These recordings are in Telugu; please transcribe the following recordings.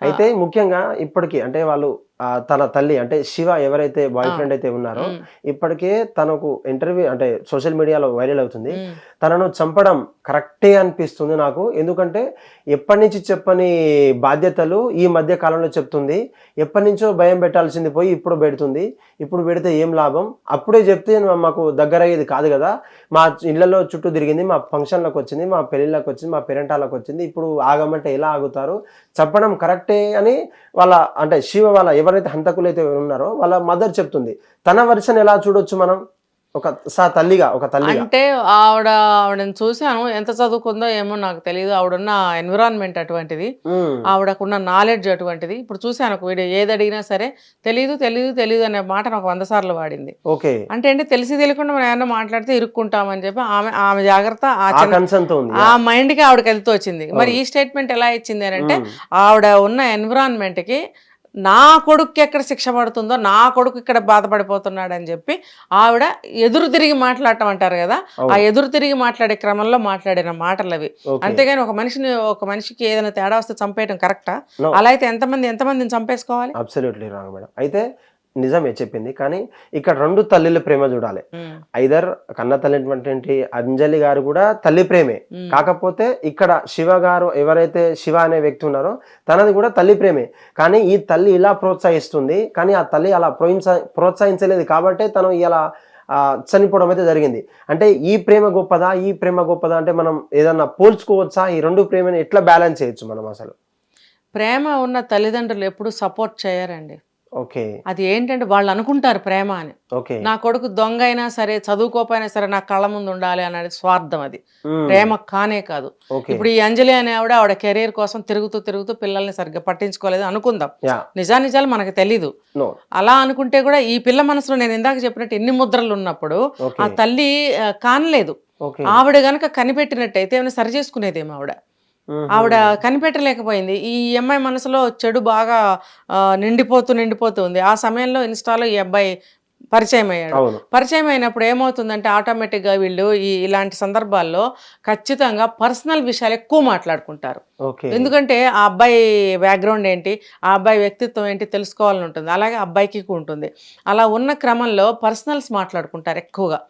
అయితే ముఖ్యంగా ఇప్పటికీ అంటే వాళ్ళు తన తల్లి అంటే శివ ఎవరైతే బాయ్ ఫ్రెండ్ అయితే ఉన్నారో ఇప్పటికే తనకు ఇంటర్వ్యూ అంటే సోషల్ మీడియాలో వైరల్ అవుతుంది. తనను చంపడం కరెక్టే అనిపిస్తుంది నాకు. ఎందుకంటే ఎప్పటి నుంచి చెప్పని బాధ్యతలు ఈ మధ్య కాలంలో చెప్తుంది. ఎప్పటి నుంచో భయం పెట్టాల్సింది పోయి ఇప్పుడు పెడుతుంది. ఇప్పుడు పెడితే ఏం లాభం? అప్పుడే చెప్తే మాకు దగ్గర అయ్యేది కాదు కదా. మా ఇళ్ళలో చుట్టూ తిరిగింది మా ఫంక్షన్లకు వచ్చింది మా పెళ్ళిళ్ళకి వచ్చింది మా పెరెంటాలకు వచ్చింది. ఇప్పుడు ఆగమంటే ఎలా ఆగుతారు? చెప్పడం కరెక్టే అని వాళ్ళ అంటే శివ వాళ్ళ ఎవరైతే హంతకులు అయితే ఉన్నారో వాళ్ళ మదర్ చెప్తుంది తన వర్షన్ ఎలా చూడొచ్చు మనం? ఒక సా తల్లిగా ఒక తల్లిగా. అంటే ఆవిడ ఆవిడని చూశాను. ఎంత చదువుకుందో ఏమో నాకు తెలియదు ఆవిడున్న ఎన్విరాన్మెంట్ అటువంటిది. ఆవిడకున్న నాలెడ్జ్ అటువంటిది. ఇప్పుడు చూశాను ఒక వీడియో ఏది అడిగినా సరే తెలియదు తెలియదు తెలియదు అనే మాట నాకు వంద సార్లు వాడింది. ఓకే. అంటే అంటే తెలిసి తెలియకుండా మనం ఏమన్నా మాట్లాడితే ఇరుక్కుంటామని చెప్పి ఆమె ఆమె జాగ్రత్త ఆ మైండ్కి ఆవిడకి వెళ్తూ వచ్చింది. మరి ఈ స్టేట్మెంట్ ఎలా ఇచ్చింది అని అంటే. ఆవిడ ఉన్న ఎన్విరాన్మెంట్కి నా కొడుకు ఎక్కడ శిక్ష పడుతుందో నా కొడుకు ఇక్కడ బాధపడిపోతున్నాడు అని చెప్పి ఆవిడ ఎదురు తిరిగి మాట్లాడటం అంటారు కదా ఆ. ఎదురు తిరిగి మాట్లాడే క్రమంలో మాట్లాడిన మాటలు అవి. అంతేగాని ఒక మనిషిని ఒక మనిషికి ఏదైనా తేడా వస్తే చంపేయడం కరెక్టా. అలా అయితే ఎంతమంది ఎంతమందిని చంపేసుకోవాలి అబ్సల్యూట్లీ రాంగ్ మేడం అయితే నిజమే చెప్పింది. కానీ ఇక్కడ రెండు తల్లిల ప్రేమ చూడాలి. ఐదర్ కన్న తల్లి అయినటువంటి అంజలి గారు కూడా తల్లి ప్రేమే. కాకపోతే ఇక్కడ శివ గారు ఎవరైతే శివ అనే వ్యక్తి ఉన్నారో తనది కూడా తల్లి ప్రేమే. కానీ ఈ తల్లి ఇలా ప్రోత్సహిస్తుంది. కానీ ఆ తల్లి అలా ప్రోత్స ప్రోత్సహించలేదు కాబట్టి తను ఇలా చనిపోవడం అయితే జరిగింది. అంటే ఈ ప్రేమ గొప్పదా ఈ ప్రేమ గొప్పదా అంటే మనం ఏదన్నా పోల్చుకోవచ్చా? ఈ రెండు ప్రేమని ఎట్లా బ్యాలెన్స్ చేయొచ్చు మనం అసలు? ప్రేమ ఉన్న తల్లిదండ్రులు ఎప్పుడు సపోర్ట్ చేయరండి. ఓకే. అది ఏంటంటే వాళ్ళు అనుకుంటారు ప్రేమ అని. ఓకే. నా కొడుకు దొంగ అయినా సరే చదువుకోపోయినా సరే నా కళ్ళ ముందు ఉండాలి అనేది స్వార్థం అది. ప్రేమ కానే కాదు. ఇప్పుడు ఈ అంజలి అనే ఆవిడ ఆవిడ కెరీర్ కోసం తిరుగుతూ తిరుగుతూ పిల్లల్ని సరిగ్గా పట్టించుకోలేదు అనుకుందాం. నిజానిజాలు మనకు తెలీదు. అలా అనుకుంటే కూడా ఈ పిల్ల మనసులో నేను ఇందాక చెప్పినట్టు ఎన్ని ముద్రలు ఉన్నప్పుడు ఆ తల్లి కానలేదు. ఆవిడ గనక కనిపెట్టినట్టయితే ఏమైనా సరి చేసుకునేదేమో ఆవిడ. ఆవిడ కనిపెట్టలేకపోయింది. ఈ అమ్మాయి మనసులో చెడు బాగా నిండిపోతూ నిండిపోతూ ఉంది. ఆ సమయంలో ఇన్స్టాలో ఈ అబ్బాయి పరిచయం అయ్యాడు పరిచయం అయినప్పుడు ఏమవుతుందంటే ఆటోమేటిక్గా వీళ్ళు ఈ ఇలాంటి సందర్భాల్లో ఖచ్చితంగా పర్సనల్ విషయాలు ఎక్కువ మాట్లాడుకుంటారు. ఎందుకంటే ఆ అబ్బాయి బ్యాక్గ్రౌండ్ ఏంటి ఆ అబ్బాయి వ్యక్తిత్వం ఏంటి తెలుసుకోవాలని ఉంటుంది. అలాగే అబ్బాయికి ఉంటుంది. అలా ఉన్న క్రమంలో పర్సనల్స్ మాట్లాడుకుంటారు ఎక్కువగా.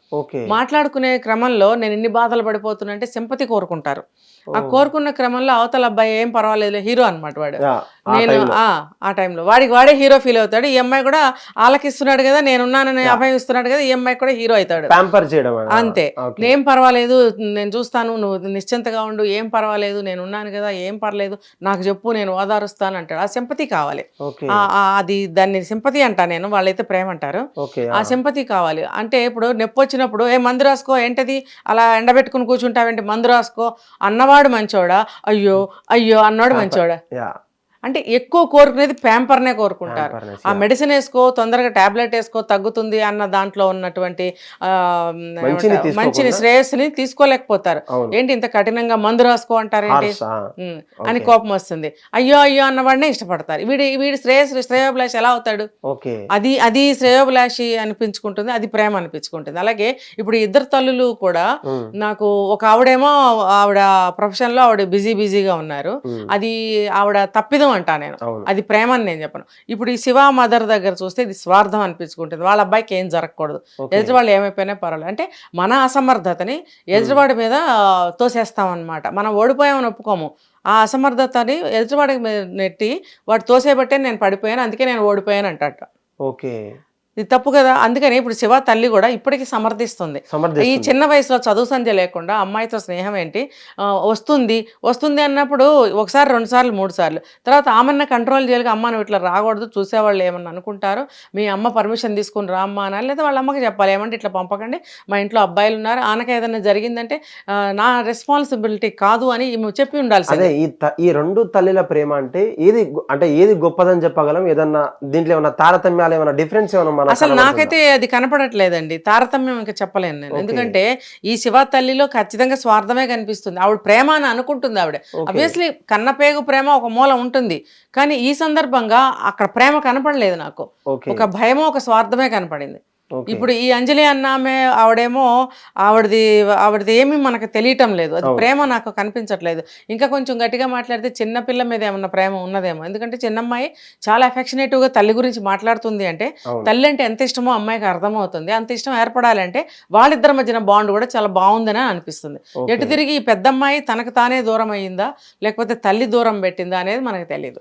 మాట్లాడుకునే క్రమంలో నేను ఇన్ని బాధలు పడిపోతున్నా అంటే సింపతి కోరుకుంటారు. ఆ. కోరుకున్న క్రమంలో అవతల అబ్బాయి ఏం పర్వాలేదు హీరో అనమాట వాడు. నేను. ఆ టైంలో వాడికి వాడే హీరో ఫీల్ అవుతాడు. ఈ అమ్మాయి కూడా ఆలకిస్తున్నాడు కదా నేనున్నానని అభయం ఇస్తున్నాడు కదా ఈ అమ్మాయి కూడా హీరో అవుతాడు. ప్యాంపర్ చేయడం అన్న. అంతే. ఏం పర్వాలేదు నేను చూస్తాను నువ్వు నిశ్చింతగా ఉండు. ఏం పర్వాలేదు నేను ఉన్నాను కదా ఏం పర్లేదు నాకు చెప్పు నేను ఓదారుస్తాను అంటాడు. ఆ సింపతి కావాలి. అది దాన్ని సింపతి అంటా నేను వాళ్ళైతే ప్రేమ అంటారు. ఆ సింపతి కావాలి. అంటే ఇప్పుడు నొప్పి వచ్చినప్పుడు ఏ మందు రాసుకో ఏంటది? అలా ఎండబెట్టుకుని కూర్చుంటావేంటి? మందు రాసుకో. అన్నవాడు మంచోడా? అయ్యో అయ్యో అన్నవాడు మంచోడా? అంటే ఎక్కువ కోరుకునేది ప్యాంపర్నే కోరుకుంటారు. ఆ. మెడిసిన్ వేసుకో తొందరగా టాబ్లెట్ వేసుకో తగ్గుతుంది అన్న దాంట్లో ఉన్నటువంటి మంచిని శ్రేయస్సుని తీసుకోలేకపోతారు. ఏంటి ఇంత కఠినంగా మందు రాసుకో ఆ. ఉమ్, అని కోపం వస్తుంది. అయ్యో అయ్యో అన్నవాడినే ఇష్టపడతారు. వీడి వీడి శ్రేయస్ శ్రేయోభిలాష్ ఎలా అవుతాడు? అది అది శ్రేయోభిలాషి అనిపించుకుంటుంది అది ప్రేమ అనిపించుకుంటుంది. అలాగే ఇప్పుడు ఇద్దరు తల్లులు కూడా నాకు ఒక ఆవిడేమో ఆవిడ ప్రొఫెషన్లో ఆవిడ బిజీ బిజీగా ఉన్నారు. అది ఆవిడ తప్పిదం అంటా నేను. అది ప్రేమ అని నేను చెప్పను. ఇప్పుడు ఈ శివ మదర్ దగ్గర చూస్తే ఇది స్వార్థం అనిపించుకుంటుంది. వాళ్ళ అబ్బాయికి ఏం జరగకూడదు. ఓకే. ఎదుటి వాళ్ళు ఏమైపోయినా పర్వాలేదు. అంటే మన అసమర్థతని ఎదుటివాడి మీద తోసేస్తాం అనమాట మనం ఓడిపోయామని ఒప్పుకోము. ఆ అసమర్థతని ఎదుటివాడికి మీద నెట్టి వాడు తోసేబట్టే నేను పడిపోయాను అందుకే నేను ఓడిపోయాను అంటట ఓకే. ఇది తప్పు కదా? అందుకని ఇప్పుడు శివ తల్లి కూడా ఇప్పటికీ సమర్థిస్తుంది. ఈ చిన్న వయసులో చదువు సంధ్య లేకుండా అమ్మాయితో స్నేహం ఏంటి? వస్తుంది. వస్తుంది అన్నప్పుడు ఒకసారి రెండు సార్లు మూడు సార్లు. తర్వాత ఆమెన్న కంట్రోల్ చేయాలి అమ్మ నువ్వు ఇట్లా రాకూడదు చూసేవాళ్ళు ఏమన్నా అనుకుంటారు? మీ అమ్మ పర్మిషన్ తీసుకుని రా అమ్మ అనాలి. లేదా వాళ్ళ అమ్మకి చెప్పాలి ఏమంటే ఇట్లా పంపకండి మా ఇంట్లో అబ్బాయిలు ఉన్నారు. ఆనక ఏదైనా జరిగిందంటే నా రెస్పాన్సిబిలిటీ కాదు అని చెప్పి ఉండాల్సిందే. అదే ఈ ఈ రెండు తల్లిల ప్రేమ అంటే ఏది అంటే ఏది గొప్పదని చెప్పగలం? ఏదన్నా దీంట్లో ఏమన్నా తారతమ్యాలు ఏమన్నా డిఫరెన్స్ ఏమన్నా మన అసలు నాకైతే అది కనపడట్లేదండి. తారతమ్యం ఇంకా చెప్పలేను నేను. ఎందుకంటే ఈ శివ తల్లిలో ఖచ్చితంగా స్వార్థమే కనిపిస్తుంది. ఆవిడ ప్రేమ అని అనుకుంటుంది ఆవిడ. అబ్వియస్లీ కన్నపేగు ప్రేమ ఒక మూల ఉంటుంది. కానీ ఈ సందర్భంగా అక్కడ ప్రేమ కనపడలేదు నాకు. ఒక భయమో ఒక స్వార్థమే కనపడింది. ఇప్పుడు ఈ అంజలి అన్న ఆమె ఆవిడేమో ఆవిడది ఆవిడది ఏమీ మనకు తెలియటం లేదు. అది. ప్రేమ నాకు కనిపించట్లేదు. ఇంకా కొంచెం గట్టిగా మాట్లాడితే చిన్న పిల్ల మీద ఏమన్నా ప్రేమ ఉన్నదేమో. ఎందుకంటే చిన్నమ్మాయి చాలా affectionate గా తల్లి గురించి మాట్లాడుతుంది అంటే. తల్లి అంటే ఎంత ఇష్టమో అమ్మాయికి అర్థమవుతుంది. అంత ఇష్టం ఏర్పడాలంటే వాళ్ళిద్దరి మధ్యన బాండ్ కూడా చాలా బాగుందని అనిపిస్తుంది. ఎటు తిరిగి ఈ పెద్దమ్మాయి తనకు తానే దూరం అయ్యిందా? లేకపోతే తల్లి దూరం పెట్టిందా అనేది మనకు తెలియదు